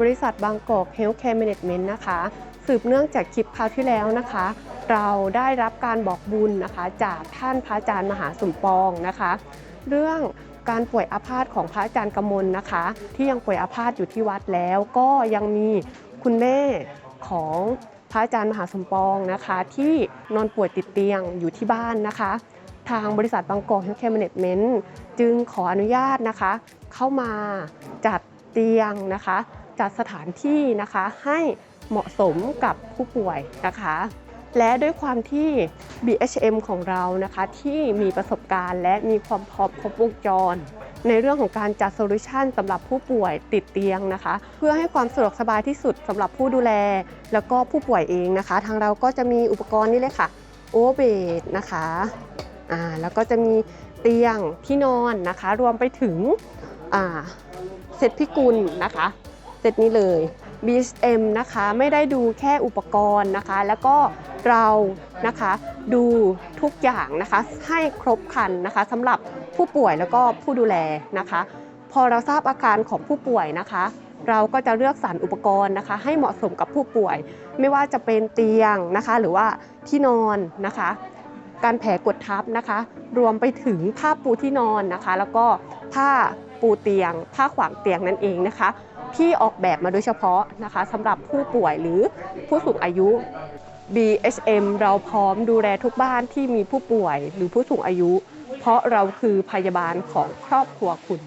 บริษัทบางกอกเฮลท์แคร์แมネจเมนต์นะคะ สืบเนื่องจากคลิปคราวที่แล้วนะคะ เราได้รับการบอกบุญนะคะ จากท่านพระอาจารย์มหาสมปองนะคะ เรื่องการป่วยอาพาธของพระอาจารย์กมลนะคะ ที่ยังป่วยอาพาธอยู่ที่วัดแล้ว ก็ยังมีคุณแม่ของพระอาจารย์มหาสมปองนะคะ ที่นอนป่วยติดเตียงอยู่ที่บ้านนะคะ ทางบริษัทบางกอกเฮลท์แคร์แมネจเมนต์จึงขออนุญาตนะคะ เข้ามาจัดเตียงนะคะ จัดสถานที่นะคะให้เหมาะสมกับผู้ป่วยนะคะ และด้วยความที่ BHM ของเรานะคะที่มีประสบการณ์ และมีความพร้อมครบวงจร ในเรื่องของการจัดโซลูชันสำหรับผู้ป่วยติดเตียงนะคะ เพื่อให้ความสะดวกสบายที่สุดสำหรับผู้ดูแล แล้วก็ผู้ป่วยเองนะคะ ทางเราก็จะมีอุปกรณ์นี่เลยค่ะโอเบดนะคะอ่าแล้วก็จะมีเตียงที่นอนนะคะ รวมไปถึงอ่าเซตพิกุลนะคะ เซตนี้เลย BSM นะคะไม่ได้ดูแค่อุปกรณ์นะคะ แล้วก็เรานะคะดูทุกอย่างนะคะ ให้ครบครันนะคะสำหรับผู้ป่วยแล้วก็ผู้ดูแลนะคะ พอเราทราบอาการของผู้ป่วยนะคะ เราก็จะเลือกสรรอุปกรณ์นะคะ ให้เหมาะสมกับผู้ป่วย ไม่ว่าจะเป็นเตียงนะคะ หรือว่าที่นอนนะคะ การแผลกดทับนะคะ รวมไปถึงผ้าปูที่นอนนะคะ แล้วก็ผ้าปูเตียง ผ้าขวางเตียงนั่นเองนะคะ ที่ออกแบบมาโดยเฉพาะนะคะสำหรับผู้ป่วยหรือผู้สูงอายุ BHM เราพร้อมดูแลทุกบ้านที่มีผู้ป่วยหรือผู้สูงอายุ เพราะเราคือพยาบาลของครอบครัวคุณ